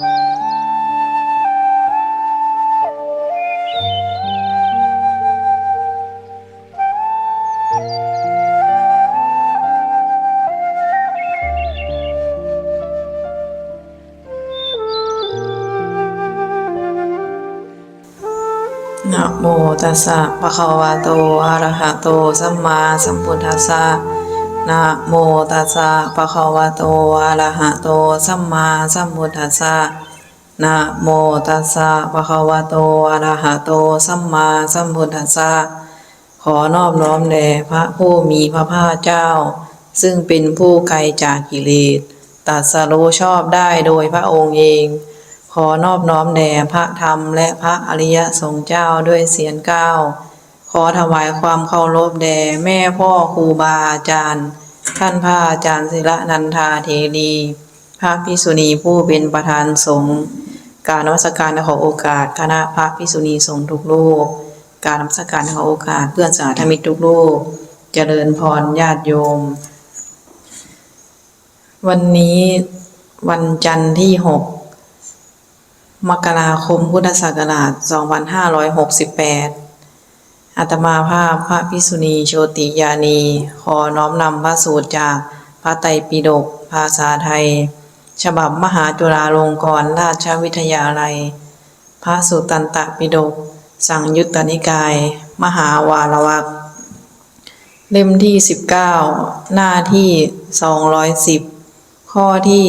นะโมตัสสะ ภะคะวะโต อะระหะโต สัมมาสัมพุทธัสสะ นะโมตัสสะภะคะวะโตอะระหะโตสัมมาสัมพุทธัสสะนะโมตัสสะภะคะวะโตอะระหะโตสัมมาสัมพุทธัสสะขอนอบน้อมแด่พระผู้มีพระภาคเจ้า ซึ่งเป็นผู้ไกลจากกิเลสตัสรู้ชอบได้โดยพระองค์เอง ขอนอบน้อมแด่พระธรรมและพระอริยสงฆ์เจ้าด้วยเสียงก้าวขอถวายความเคารพแด่แม่พ่อครูบาอาจารย์ ท่านพระอาจารย์ศิระนันทาเทรีพระภิกษุณีผู้เป็นประธานสงฆ์การนมัสการขอโอกาสคณะพระภิกษุณีสงฆ์ทุกรูปการนมัสการขอโอกาสเพื่อนสาธมิตรทุกรูปเจริญพรญาติโยม วันนี้วันจันทร์ที่หกมกราคมพุทธศักราช 2568 อาตมาภาพพระพิสุณีโชติยานี ขอน้อมนำพระสูตรจากพระไตรปิฎกภาษาไทย ฉบับมหาจุฬาลงกรณราชวิทยาลัย พระสุตตันตปิฎกสังยุตตนิกาย มหาวารวักเล่มที่ 19 หน้าที่ 210 ข้อที่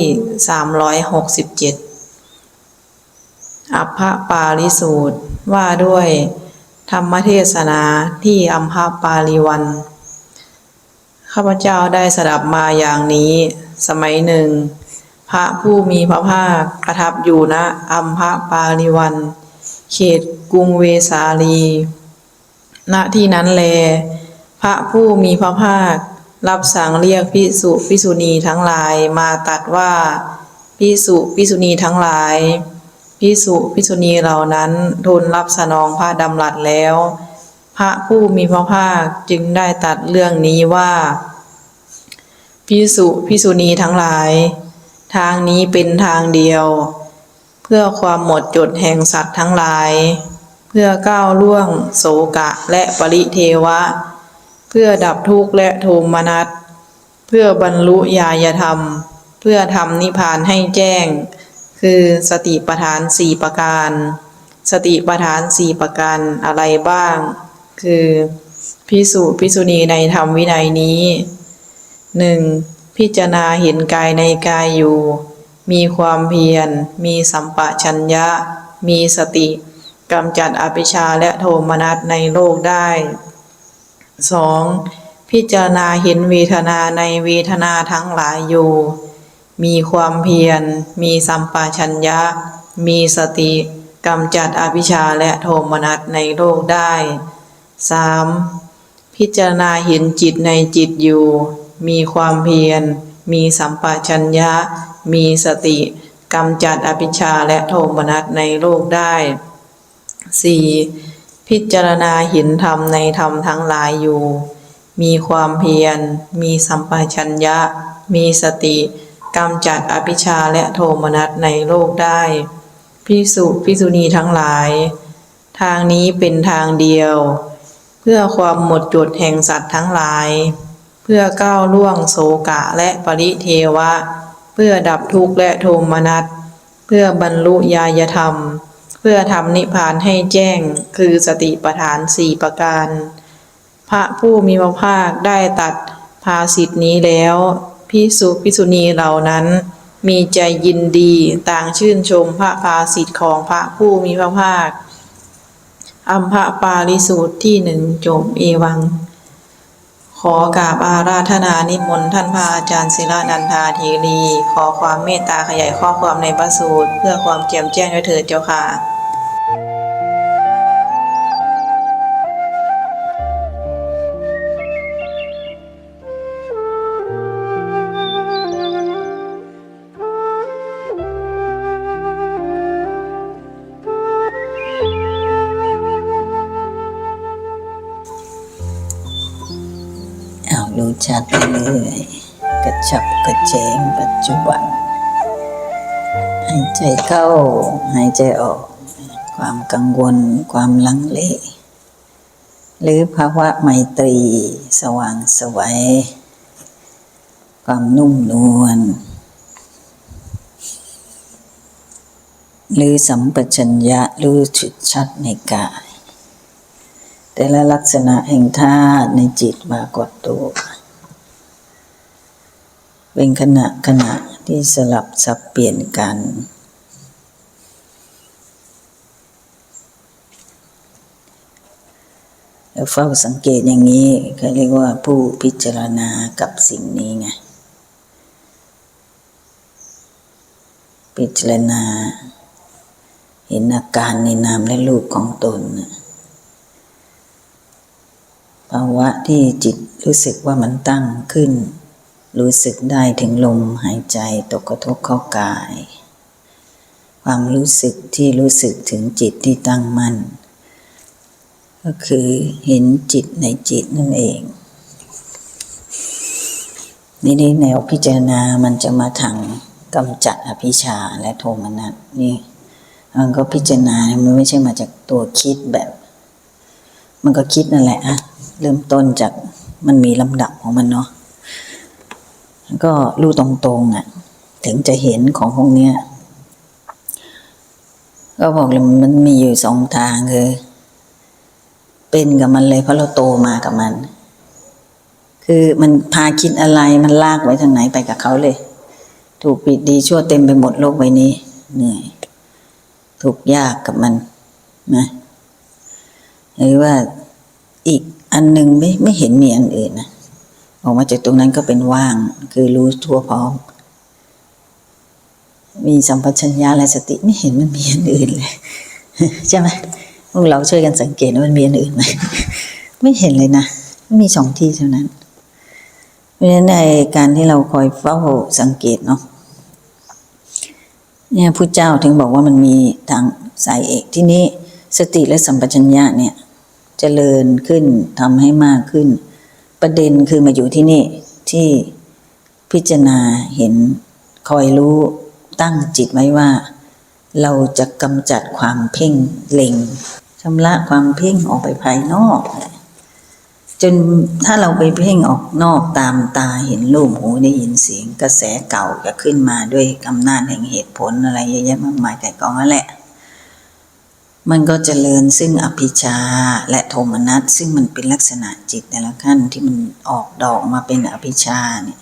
367 อัพพปาลิสูตรว่าด้วย ธรรมเทศนาที่อัมพาปาลิวัน ข้าพเจ้าได้สดับมาอย่างนี้ สมัยหนึ่ง พระผู้มีพระภาคประทับอยู่ณอัมพาปาลิวัน เขตกรุงเวสาลี ณที่นั้นแล พระผู้มีพระภาครับสั่งเรียกพิสุพิสุณีทั้งหลายมาตัดว่าพิสุพิสุณีทั้งหลาย พิสุพิสุณีเหล่านั้นทูลรับสนองพระดำรัสแล้ว พระผู้มีพระภาคจึงได้ตัดเรื่องนี้ว่าพิสุพิสุณีทั้งหลาย ทางนี้เป็นทางเดียว เพื่อความหมดจดแห่งสัตว์ทั้งหลาย เพื่อก้าวล่วงโศกะและปริเทวะ เพื่อดับทุกข์และโทมนัสเพื่อบรรลุญาญธรรม เพื่อทำนิพพานให้แจ้ง คือสติปัฏฐานสี่ประการ สติปัฏฐานสี่ประการอะไรบ้าง คือพิสุพิสุณีในธรรมวินัยนี้หนึ่งพิจารณาเห็นกายในกายอยู่ มีความเพียร มีสัมปะชัญญะ มีสติกำจัดอภิชาและโทมนัสในโลกได้สองพิจารณาเห็นเวทนาในเวทนาทั้งหลายอยู่ มีความเพียร มีสัมปชัญญะ มีสติกำจัดอภิชาและโทมนัสในโลกได้สามพิจารณาเห็นจิตในจิตอยู่ มีความเพียร มีสัมปชัญญะ มีสติกำจัดอภิชาและโทมนัสในโลกได้สี่พิจารณาเห็นธรรมในธรรมทั้งหลายอยู่ มีความเพียร มีสัมปชัญญะ มีสติ กำจัดอภิชาและโทมนัสในโลกได้พิสุพิสุณีทั้งหลาย ทางนี้เป็นทางเดียว เพื่อความหมดจดแห่งสัตว์ทั้งหลาย เพื่อก้าวล่วงโศกะและปริเทวะ เพื่อดับทุกข์และโทมนัส เพื่อบรรลุญาญธรรม เพื่อทำนิพพานให้แจ้งคือสติปัฏฐานสี่ประการ พระผู้มีพระภาคได้ตัดภาสิทธินี้แล้ว พิสุพิสุณีเหล่านั้น มีใจยินดีต่างชื่นชมพระภาสิทธิ์ของพระผู้มีพระภาค อัมพะปาลิสูตรที่หนึ่งจบเอวัง ขอกราบอาราธนานิมนต์ท่านพระอาจารย์ศิลานันทาเทีรี ขอความเมตตาขยายข้อความในพระสูตร เพื่อความแจ่มแจ้งด้วยเถิดเจ้าค่ะ เรื่อยๆกระชับกระเจงปัจจุบัน หายใจเข้า หายใจออก ความกังวล ความลังเล หรือภาวะไมตรี สว่างสวัย ความนุ่มนวล หรือสัมปชัญญะรู้ชุดชัดในกาย แต่ละลักษณะแห่งธาตุในจิตปรากฏตัว เป็นขณะขณะที่สลับสับเปลี่ยนกัน แล้วเฝ้าสังเกตอย่างนี้เขาเรียกว่าผู้พิจารณากับสิ่งนี้ไง พิจารณา เห็นอาการในนามและรูปของตนนะภาวะที่จิตรู้สึกว่ามันตั้งขึ้น รู้สึกได้ถึงลมหายใจตกกระทบเข้ากาย ความรู้สึกที่รู้สึกถึงจิตที่ตั้งมั่น ก็คือเห็นจิตในจิตนั่นเอง นี่ในแนวพิจารณามันจะมาทางกำจัดอภิชาและโทมนัสนี่มันก็พิจารณา มันไม่ใช่มาจากตัวคิดแบบ มันก็คิดนั่นแหละอะเริ่มต้นจากมันมีลำดับของมันเนาะ ก็รู้ตรงๆอะ ถึงจะเห็นของพวกเนี้ยก็บอกเลยมันมีอยู่สองทางคือเป็นกับมันเลยเพราะเราโตมากับมัน คือมันพาคิดอะไรมันลากไว้ทางไหนไปกับเขาเลย ถูกปิดดีชั่วเต็มไปหมดโลกใบนี้เหนื่อยถูกยากกับมันนะหรือว่าอีกอันหนึ่งไม่ไม่เห็นมีอันอื่นนะ ออกมาจากตรงนั้นก็เป็นว่าง คือรู้ทั่วพร้อม มีสัมปชัญญะและสติไม่เห็นมันมีอันอื่นเลยใช่ไหมพวกเราช่วยกันสังเกตว่ามันมีอันอื่นไหมไม่เห็นเลยนะไม่มีสองที่เท่านั้น เพราะฉะนั้นในการที่เราคอยเฝ้าสังเกตเนาะเนี่ยพุทธเจ้าถึงบอกว่ามันมีทางสายเอกที่นี้สติและสัมปชัญญะเนี่ยเจริญขึ้นทำให้มากขึ้น ประเด็นคือมาอยู่ที่นี่ที่พิจารณาเห็นคอยรู้ตั้งจิตไว้ว่า เราจะกำจัดความเพ่งเล็งชำระความเพ่งออกไปภายนอกจนถ้าเราไปเพ่งออกนอกตามตาเห็นรูปหูได้ยินเสียงกระแสเก่าจะขึ้นมาด้วยอำนาจแห่งเหตุผลอะไรเยอะแยะมากมายแต่กองนั่นแหละ มันก็เจริญซึ่งอภิชาและโทมนัสซึ่งมันเป็นลักษณะจิตแต่ละขั้นที่มันออกดอกมาเป็นอภิชาเนี่ย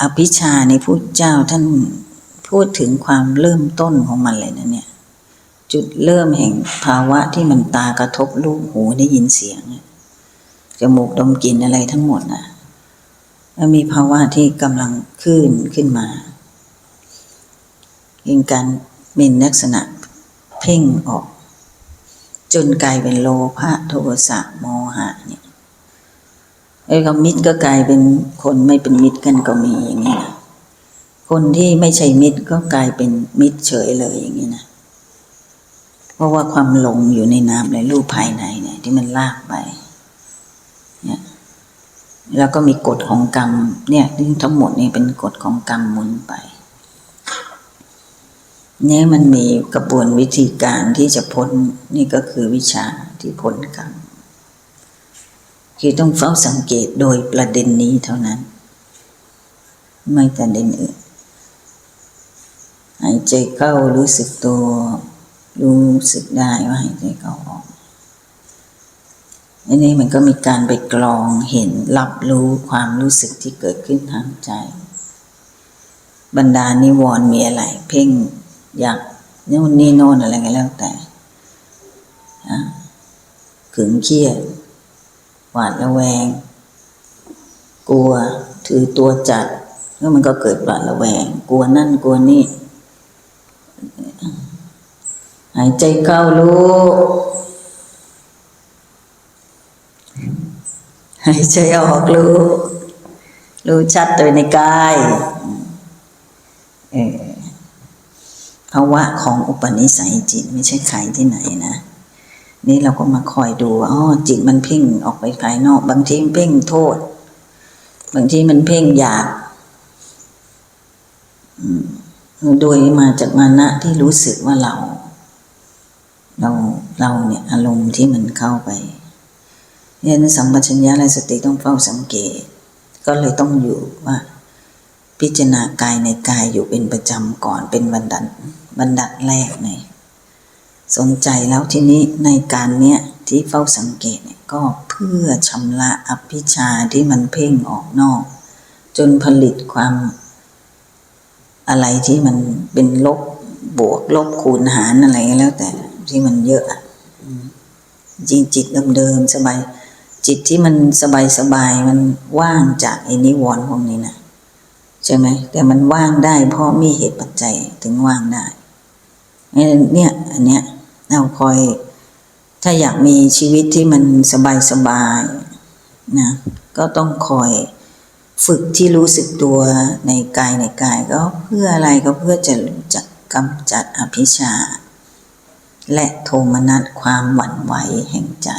อภิชาในพุทธเจ้าท่านพูดถึงความเริ่มต้นของมันเลยนะเนี่ย จุดเริ่มแห่งภาวะที่มันตากระทบรูปหูได้ยินเสียงจมูกดมกลิ่นอะไรทั้งหมดนะแล้วมีภาวะที่กำลังขึ้นขึ้นมาเป็นการเป็นลักษณะ เพ่งออก จนกลายเป็นโลภะโทสะโมหะเนี่ยไอ้กับมิตรก็กลายเป็นคนไม่เป็นมิตรกันก็มีอย่างนี้นะคนที่ไม่ใช่มิตรก็กลายเป็นมิตรเฉยเลยอย่างนี้นะเพราะว่าความหลงอยู่ในนามในรูปภายในเนี่ย ที่มันลากไปเนี่ยแล้วก็มีกฎของกรรมเนี่ยทั้งหมดนี่เป็นกฎของกรรมหมุนไป เนี่ยมันมีกระบวนวิธีการที่จะพ้นนี่ก็คือวิชาที่พ้นกรรมคือต้องเฝ้าสังเกตโดยประเด็นนี้เท่านั้น ไม่ประเด็นอื่นหายใจเข้ารู้สึกตัว รู้สึกได้ว่าหายใจเข้าออกอันนี้มันก็มีการไปกรองเห็นรับรู้ความรู้สึกที่เกิดขึ้นทางใจ บรรดานิวรณ์มีอะไร เพ่ง อยากนู่นนี่โน่นอะไรก็แล้วแต่ขึงเครียดหวาดระแวง กลัวถือตัวจัดแล้วมันก็เกิดหวาดระแวง กลัวนั่นกลัวนี่หายใจเข้ารู้หายใจออกรู้ รู้ชัดตัวในกายเออ ภาวะของอุปนิสัยจิตไม่ใช่ใครที่ไหนนะ นี่เราก็มาคอยดูอ๋อจิตมันเพ่งออกไปภายนอก บางทีมันเพ่งโทษ บางทีมันเพ่งอยากโดยมาจากมานะที่รู้สึกว่าเรา เราเราเนี่ยอารมณ์ที่มันเข้าไปเนี่ยสัมปชัญญะและสติต้องเฝ้าสังเกต ก็เลยต้องอยู่ว่า พิจารณากายในกายอยู่เป็นประจำก่อนเป็นบันดัด บันดัดแรกในสนใจแล้วทีนี้ในการเนี้ยที่เฝ้าสังเกตเนี่ยก็เพื่อชำระอภิชาที่มันเพ่งออกนอก จนผลิตความอะไรที่มันเป็นลบบวกลบคูณหารอะไรแล้วแต่ที่มันเยอะจริงจิตเดิมๆสบาย จิตที่มันสบายสบายๆมันว่างจากไอ้นิวรณ์พวกนี้นะใช่ไหมแต่มันว่างได้เพราะมีเหตุปัจจัยถึงว่างได้ เนี่ยอันเนี้ยเราคอย ถ้าอยากมีชีวิตที่มันสบายสบายๆนะก็ต้องคอยฝึกที่รู้สึกตัวในกายในกายก็เพื่ออะไรก็เพื่อจะรู้จักกำจัดอภิชา และโทมนัสความหวั่นไหวแห่งใจ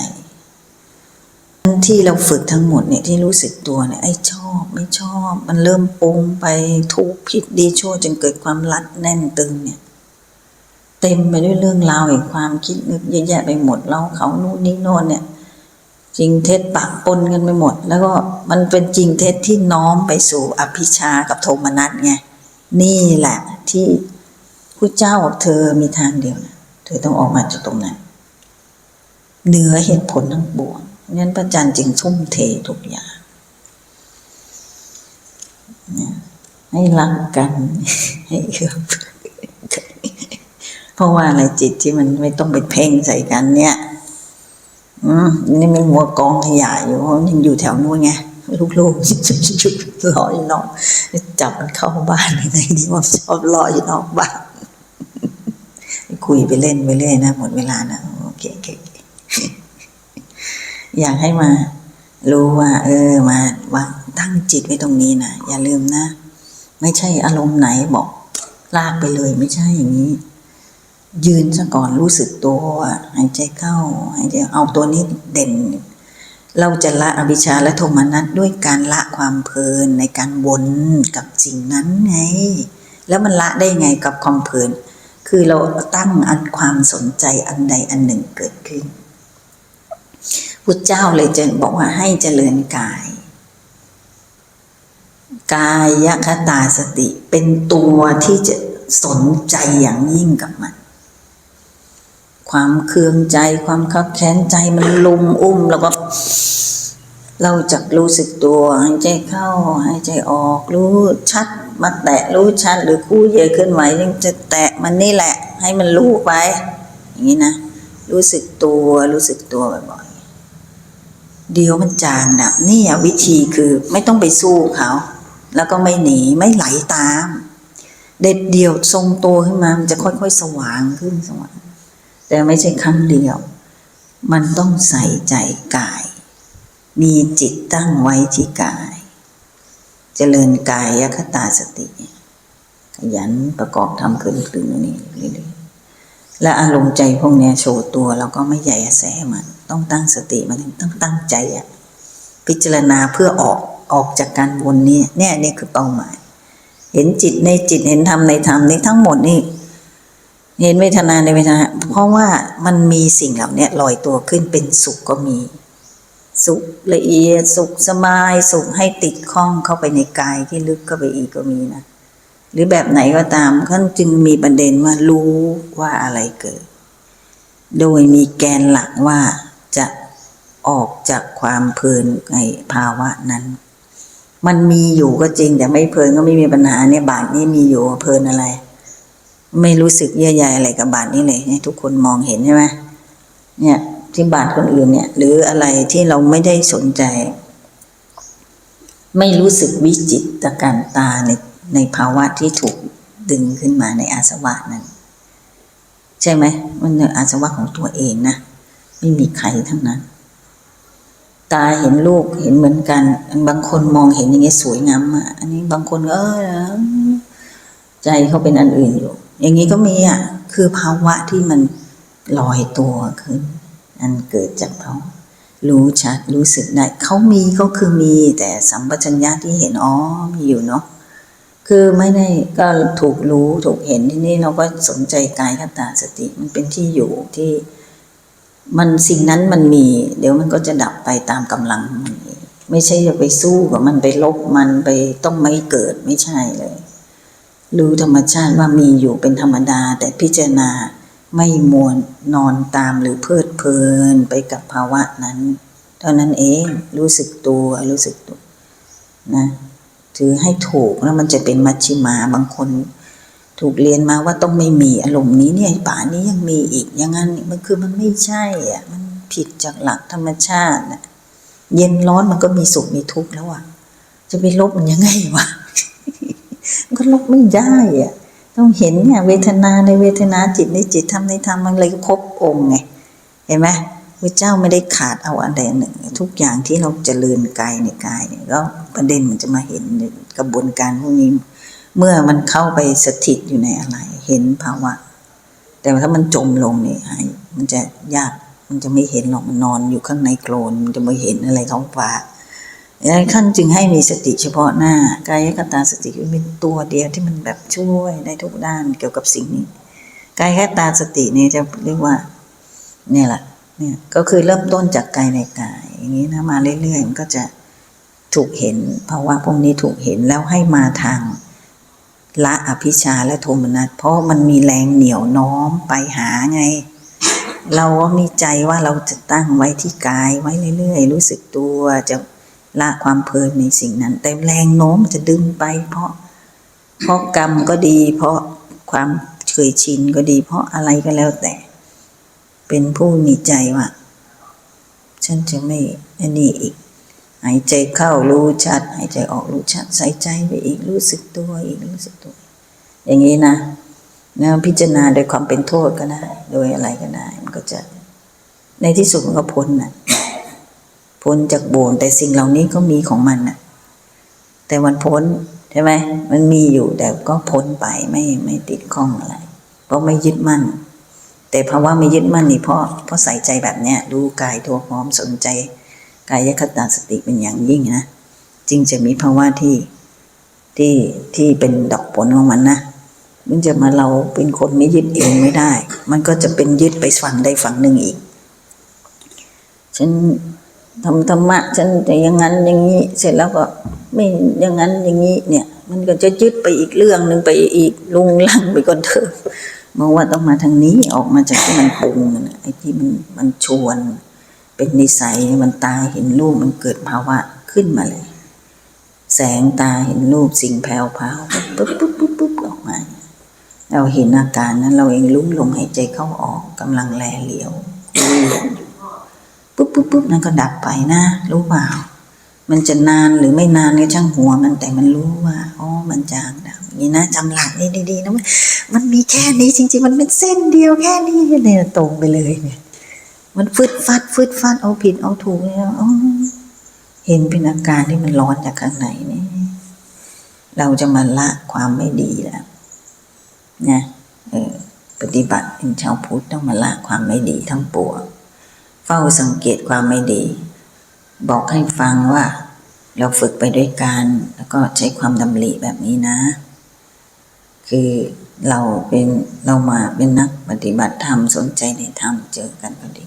ที่เราฝึกทั้งหมดเนี่ยที่รู้สึกตัวเนี่ยไอ้ชอบไม่ชอบ มันเริ่มปรุงไปถูกผิดดีชั่วจนเกิดความรัดแน่นตึงเนี่ย เต็มไปด้วยเรื่องราวแห่งความคิดนึกเยอะแยะไปหมดเราเขานู่นนี่โน่นเนี่ยจริงเท็จปะปนกันไปหมด แล้วก็มันเป็นจริงเท็จที่น้อมไปสู่อภิชากับโทมนัสไงนี่แหละที่ผู้เจ้าเธอมีทางเดียวนะเธอต้องออกมาจากตรงนั้นเหนือเหตุผลทั้งปวงงั้นพระอาจารย์จึงทุ่มเททุกอย่างให้รักกันให้เอื้อเฟื้อกัน เพราะว่าอะไรจิตที่มันไม่ต้องไปเพ่งใส่กันเนี่ยอืมนี่มันหัวกองขยะอยู่เพราะมันยังอยู่แถวนู้นไงลูกๆรออยนอกจับมันเข้าบ้านยังไงดีว่าชอบรออยนอกบ้านคุยไปเล่นไปเรื่อยนะหมดเวลานะโอเคโอเคโอเคอยากให้มา รู้ว่า เออมาวางตั้งจิตไว้ตรงนี้นะอย่าลืมนะ ไม่ใช่อารมณ์ไหนบอก ลากไปเลยไม่ใช่อย่างนี้ ยืนซะก่อนรู้สึกตัวหายใจเข้าหายใจเอาตัวนี้เด่น เราจะละอวิชชาและโทมนัสด้วยการละความเพลินในการวนกับสิ่งนั้นไงแล้วมันละได้ไงกับความเพลิน คือเราตั้งอันความสนใจอันใดอันหนึ่งเกิดขึ้นพุทธเจ้าเลยจะบอกว่าให้เจริญกาย กายคตาสติเป็นตัวที่จะสนใจอย่างยิ่งกับมัน ความเคืองใจ ความคับแค้นใจมันลุมอุ้มแล้วก็ เราจะรู้สึกตัวหายใจเข้าหายใจออก รู้ชัดมาแตะรู้ชัด หรือคู่เยเคลื่อนไหวยังจะแตะมันนี่แหละ ให้มันรู้ไป อย่างนี้นะรู้สึกตัวรู้สึกตัวบ่อยๆเดี๋ยวมันจางดับนี่อะวิธีคือไม่ต้องไปสู้เขาแล้วก็ไม่หนีไม่ไหลตาม เด็ดเดี่ยวทรงตัวขึ้นมา มันจะค่อยๆ สว่างขึ้นสว่าง แต่ไม่ใช่ครั้งเดียว มันต้องใส่ใจกาย มีจิตตั้งไว้ที่กาย เจริญกายยคตาสติขยันประกอบทำขึ้นขึ้นนี่เรื่อยๆและอารมณ์ใจพวกนี้โชว์ตัวเราก็ไม่ใหญ่แสมันต้องตั้งสติมันต้องตั้งใจอะพิจารณาเพื่อออกออกจากการวนนี้เนี่ยนี่คือเป้าหมาย เห็นจิตในจิตเห็นธรรมในธรรมนี่ทั้งหมดนี่ เห็นเวทนาในเวทนา เพราะว่ามันมีสิ่งเหล่านี้ลอยตัวขึ้นเป็นสุขก็มี สุขละเอียดสุขสบายสุขให้ติดข้องเข้าไปในกายที่ลึกเข้าไปอีกก็มีนะ หรือแบบไหนก็ตามท่านจึงมีประเด็นว่ารู้ว่าอะไรเกิด โดยมีแกนหลักว่าจะออกจากความเพลินในภาวะนั้น มันมีอยู่ก็จริงแต่ไม่เพลินก็ไม่มีปัญหาเนี่ยบาทนี้มีอยู่เพลินอะไร ไม่รู้สึกเยื่อใยอะไรกับบาทนี้เลยให้ทุกคนมองเห็นใช่ไหมเนี่ยที่บาทคนอื่นเนี่ย หรืออะไรที่เราไม่ได้สนใจ ไม่รู้สึกวิจิตรการตาในในภาวะที่ถูกดึงขึ้นมาในอาสวะนั้น ใช่ไหมมันเป็นอาสวะของตัวเองนะไม่มีใครทั้งนั้น ตาเห็นลูกเห็นเหมือนกันบางคนมองเห็นอย่างเงี้ยสวยงามอะอันนี้บางคนก็เออใจเขาเป็นอันอื่นอยู่ อย่างนี้ก็มีอะ คือภาวะที่มันลอยตัวขึ้นอันเกิดจากเขารู้ชัดรู้สึกได้เขามีก็คือมีแต่สัมปชัญญะที่เห็นอ๋อมีอยู่เนาะคือไม่ได้ก็ถูกรู้ถูกเห็นที่นี่เราก็สนใจกายคตาสติ มันเป็นที่อยู่ที่ มันสิ่งนั้นมันมี เดี๋ยวมันก็จะดับไปตามกำลังมันเองไม่ใช่จะไปสู้กับมันไปลบมันไปต้องไม่เกิดไม่ใช่เลย รู้ธรรมชาติว่ามีอยู่เป็นธรรมดา แต่พิจารณาไม่มวนนอนตามหรือเพลิดเพลินไปกับภาวะนั้น เท่านั้นเองรู้สึกตัวรู้สึกตัวนะถือให้ถูกแล้วมันจะเป็นมัชชิมาบางคน ถูกเรียนมาว่าต้องไม่มีอารมณ์นี้เนี่ยป่านี้ยังมีอีกอย่างนั้นมันคือมันไม่ใช่อะมันผิดจากหลักธรรมชาตินะเย็นร้อนมันก็มีสุขมีทุกข์แล้วอะจะไปลบมันยังไงวะ ก็ลบไม่ได้อะต้องเห็นเนี่ยเวทนาในเวทนาจิตในจิตธรรมในธรรมมันเลยครบองค์ไงเห็นไหมพระเจ้าไม่ได้ขาดเอาอันใดอันหนึ่ง ทุกอย่างที่เราเจริญกายในกายเนี่ยก็ประเด็นมันจะมาเห็นกระบวนการพวกนี้ เมื่อมันเข้าไปสถิตอยู่ในอะไร เห็นภาวะ แต่ถ้ามันจมลงนี่ยมันจะยากมันจะไม่เห็นหรอกมันนอนอยู่ข้างในโคลนมันจะไม่เห็นอะไรท้องฟ้า ดังนั้นขั้นจึงให้มีสติเฉพาะหน้ากายคตาสติเป็นตัวเดียวที่มันแบบช่วยได้ทุกด้านเกี่ยวกับสิ่งนี้กายคตาสติเนี่ยจะเรียกว่าเนี่ยแหละเนี่ยก็คือเริ่มต้นจากกายในกาย อย่างนี้นะมาเรื่อยๆมันก็จะถูกเห็นภาวะพวกนี้ถูกเห็นแล้วให้มาทางละอภิชาและโทมนัสเพราะมันมีแรงเหนียวน้อมไปหาไง เราก็มีใจว่าเราจะตั้งไว้ที่กายไว้เรื่อยๆ รู้สึกตัวจะ ละความเพลินในสิ่งนั้น แต่แรงโน้มจะดึงไปเพราะ เพราะกรรมก็ดี เพราะความเคยชินก็ดี เพราะอะไรก็แล้วแต่ เป็นผู้มีใจว่า ฉันจะไม่อันนี้อีก หายใจเข้ารู้ชัด หายใจออกรู้ชัด ใส่ใจไปอีกรู้สึกตัวอีกรู้สึกตัว อย่างนี้นะนะพิจารณาโดยความเป็นโทษก็ได้ โดยอะไรก็ได้ มันก็จะ ในที่สุดมันก็พ้นน่ะ พ้นจากโบนแต่สิ่งเหล่านี้ก็มีของมันน่ะ แต่มันพ้นใช่ไหมมันมีอยู่แต่ก็พ้นไปไม่ไม่ติดข้องอะไรเพราะไม่ยึดมั่น แต่ภาวะไม่ยึดมั่นนี่เพราะเพราะใส่ใจแบบเนี้ยรู้กายทั่วพร้อมสนใจกายคตาสติเป็นอย่างยิ่งนะจึงจะมีภาวะที่ที่ที่เป็นดอกผลของมันนะมันจะมาเราเป็นคนไม่ยึดเองไม่ได้ มันก็จะเป็นยึดไปฝั่งใดฝั่งหนึ่งอีกฉัน ทำธรรมะฉันจะอย่างนั้นอย่างนี้ เสร็จแล้วก็ไม่อย่างนั้นอย่างนี้เนี่ย มันก็จะยึดไปอีกเรื่องหนึ่งไปอีกลุงลังไปก่อนเถอะมองว่าต้องมาทางนี้ออกมาจากที่มันปรุงนะไอ้ที่มันมันชวน เป็นนิสัยมันตาเห็นรูปมันเกิดภาวะขึ้นมาเลย แสงตาเห็นรูปสิ่งแผ่วพราวปุ๊บปุ๊บปุ๊บปุ๊บออกมาเราเห็นอาการนั้นเราเองลุ้มลมหายใจเข้าออกกำลังแลเหลียวคุยอยู่ ปุ๊บปุ๊บปุ๊บนั้นก็ดับไปนะ รู้เปล่า มันจะนานหรือไม่นานก็ช่างหัวมันแต่มันรู้ว่าอ๋อมันจางดับอย่างนี้นะจำหลักนี่ดีๆนะมันมันมีแค่นี้จริง ๆ มันเป็นเส้นเดียวแค่นี้เนี่ยตรงไปเลยเนี่ย มันฟึดฟัดฟึดฟัดเอาผิดเอาถูกเนี่ยอ๋อเห็นเป็นอาการที่มันร้อนจากข้างในนี่เราจะมาละความไม่ดีแล้วนะเออปฏิบัติเป็นชาวพุทธต้องมาละความไม่ดีทั้งปวง เฝ้าสังเกตความไม่ดี บอกให้ฟังว่า เราฝึกไปด้วยกัน แล้วก็ใช้ความดำริแบบนี้นะ คือเราเป็นเรามาเป็นนักปฏิบัติธรรมสนใจในธรรมเจอกันก็ดี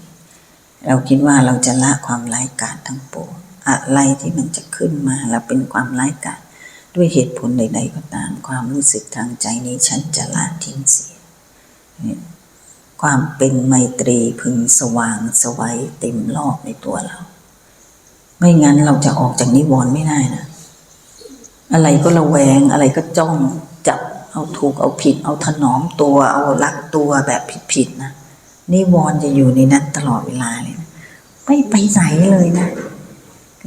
เราคิดว่าเราจะละความร้ายกาจทั้งปวงอะไรที่มันจะขึ้นมาแล้วเป็นความร้ายกาจด้วยเหตุผลใด ๆ ก็ตามความรู้สึกทางใจนี้ฉันจะละทิ้งเสีย ความเป็นไมตรีพึงสว่างสวัยเต็มรอบในตัวเรา ไม่งั้นเราจะออกจากนิวรณ์ไม่ได้นะ อะไรก็ระแวงอะไรก็จ้องจับเอาถูกเอาผิด เอาถนอมตัว เอารักตัวแบบผิดๆนะนิวรณ์จะอยู่ในนั้นตลอดเวลาเลยนะไม่ไปไหนเลยนะ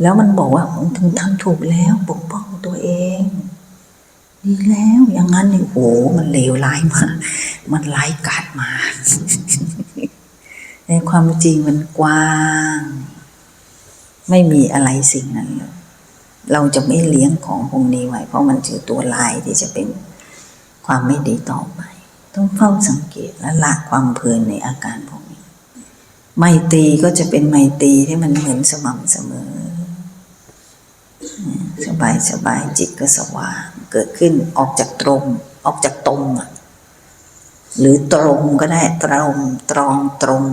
แล้วมันบอกว่าถึงทำถูกแล้วปกป้องตัวเอง ดีแล้วอย่างนั้นนี่โอ้มันเลวร้ายมากมันร้ายกาจมาในความจริงมันกว้าง ไม่มีอะไรสิ่งนั้นเลยเราจะไม่เลี้ยงของพวกนี้ไว้ เพราะมันคือตัวลายที่จะเป็นความไม่ดีต่อไป ต้องเฝ้าสังเกตและละความเพลินในอาการพวกนี้ ไมตรีก็จะเป็นไมตรีที่มันเหมือนสม่ำเสมอ สบายสบายจิตก็สว่าง เกิดขึ้นออกจากตรง ออกจากตรงหรือตรงก็ได้ตรงตรองตรง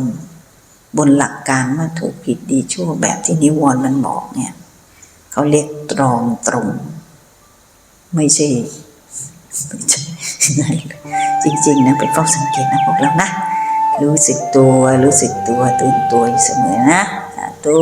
บนหลักการว่าถูกผิดดีชั่วแบบที่นิวรณ์มันบอกเนี่ยเขาเรียกตรองตรง ไม่ใช่ไม่ใช่จริง ๆ นะไปเฝ้าสังเกตนะพวกเรานะ รู้สึกตัวรู้สึกตัวตื่นตัวอยู่เสมอนะสาธุ